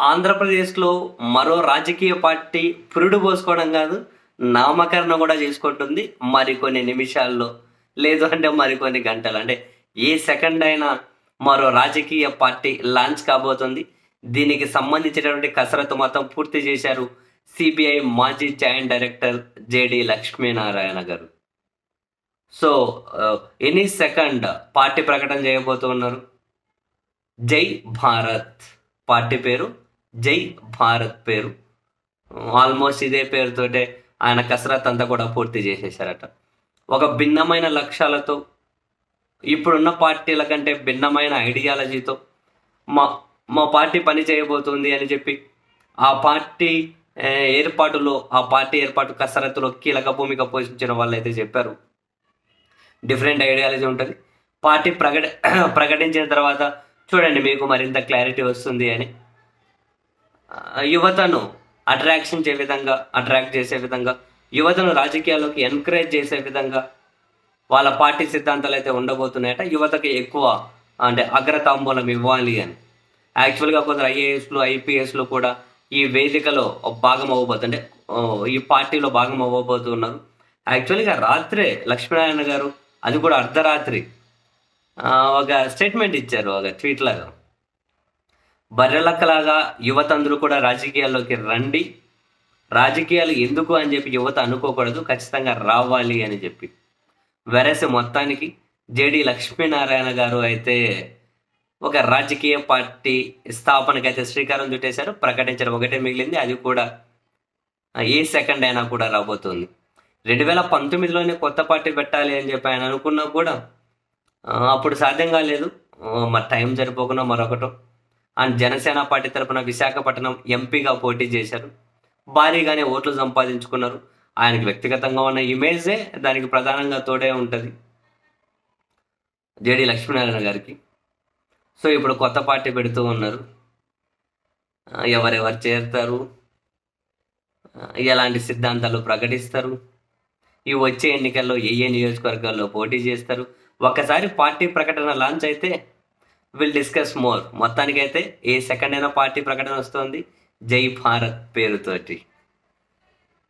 ఆంధ్రప్రదేశ్లో మరో రాజకీయ పార్టీ పురుడు పోసుకోవడం కాదు నామకరణ కూడా చేసుకుంటుంది మరికొన్ని నిమిషాల్లో. లేదు అంటే మరికొన్ని గంటలు. అంటే ఏ సెకండ్ అయినా మరో రాజకీయ పార్టీ లాంచ్ కాబోతుంది. దీనికి సంబంధించినటువంటి కసరత్తు మొత్తం పూర్తి చేశారు సిబిఐ మాజీ జాయింట్ డైరెక్టర్ జేడి లక్ష్మీనారాయణ గారు. సో ఎనీ సెకండ్ పార్టీ ప్రకటన చేయబోతున్నారు. జై భారత్. పార్టీ పేరు జై భారత్ పేరు. ఆల్మోస్ట్ ఇదే పేరుతోటే ఆయన కసరత్ అంతా కూడా పూర్తి చేసేసారట ఒక భిన్నమైన లక్ష్యాలతో ఇప్పుడున్న పార్టీల కంటే భిన్నమైన ఐడియాలజీతో మా మా పార్టీ పని చేయబోతుంది అని చెప్పి ఆ పార్టీ ఏర్పాటులో ఆ పార్టీ ఏర్పాటు కసరత్తులో కీలక భూమిక పోషించిన వాళ్ళు అయితే చెప్పారు. డిఫరెంట్ ఐడియాలజీ ఉంటుంది. పార్టీ ప్రకట ప్రకటించిన తర్వాత చూడండి మీకు మరింత క్లారిటీ వస్తుంది అని. యువతను అట్రాక్షన్ చే విధంగా అట్రాక్ట్ చేసే విధంగా యువతను రాజకీయాల్లోకి ఎంకరేజ్ చేసే విధంగా వాళ్ళ పార్టీ సిద్ధాంతాలు అయితే ఉండబోతున్నాయట. యువతకి ఎక్కువ అంటే అగ్రతాంబూలం ఇవ్వాలి అని. యాక్చువల్గా కొందరు ఐఏఎస్లు ఐపీఎస్లు కూడా ఈ వేదికలో భాగం అవ్వబోతుంది అంటే ఈ పార్టీలో భాగం అవ్వబోతున్నారు యాక్చువల్గా రాత్రే లక్ష్మీనారాయణ గారు అది కూడా అర్ధరాత్రి ఒక స్టేట్మెంట్ ఇచ్చారు ఒక ట్వీట్ లాగా. బర్రెలక్కలాగా యువత అందరూ కూడా రాజకీయాల్లోకి రండి. రాజకీయాలు ఎందుకు అని చెప్పి యువత అనుకోకూడదు ఖచ్చితంగా రావాలి అని చెప్పి. వెరసి మొత్తానికి జేడి లక్ష్మీనారాయణ గారు అయితే ఒక రాజకీయ పార్టీ స్థాపనకైతే శ్రీకారం చుట్టేశారు ప్రకటించడం ఒకటే మిగిలింది అది కూడా ఏ సెకండ్ అయినా కూడా రాబోతుంది. రెండు వేల పంతొమ్మిదిలోనే కొత్త పార్టీ పెట్టాలి అని చెప్పి ఆయన అనుకున్నా కూడా అప్పుడు సాధ్యం కాలేదు. మరి టైం సరిపోకుండా మరొకటో. అండ్ జనసేన పార్టీ తరఫున విశాఖపట్నం ఎంపీగా పోటీ చేశారు. భారీగానే ఓట్లు సంపాదించుకున్నారు. ఆయనకు వ్యక్తిగతంగా ఉన్న ఇమేజే దానికి ప్రధానంగా తోడే ఉంటుంది. జేడి లక్ష్మీనారాయణ గారికి. సో ఇప్పుడు కొత్త పార్టీ పెడుతూ ఉన్నారు. ఎవరెవరు చేరుతారు? ఎలాంటి సిద్ధాంతాలు ప్రకటిస్తారు? ఈ వచ్చే ఎన్నికల్లో ఏ ఏ నియోజకవర్గాల్లో పోటీ చేస్తారు? ఒకసారి పార్టీ ప్రకటన లాంచ్ అయితే విల్ డిస్కస్ మోర్ మొత్తానికైతే ఏ సెకండ్ అయినా పార్టీ ప్రకటన వస్తుంది. జై భారత్ పేరుతోటి.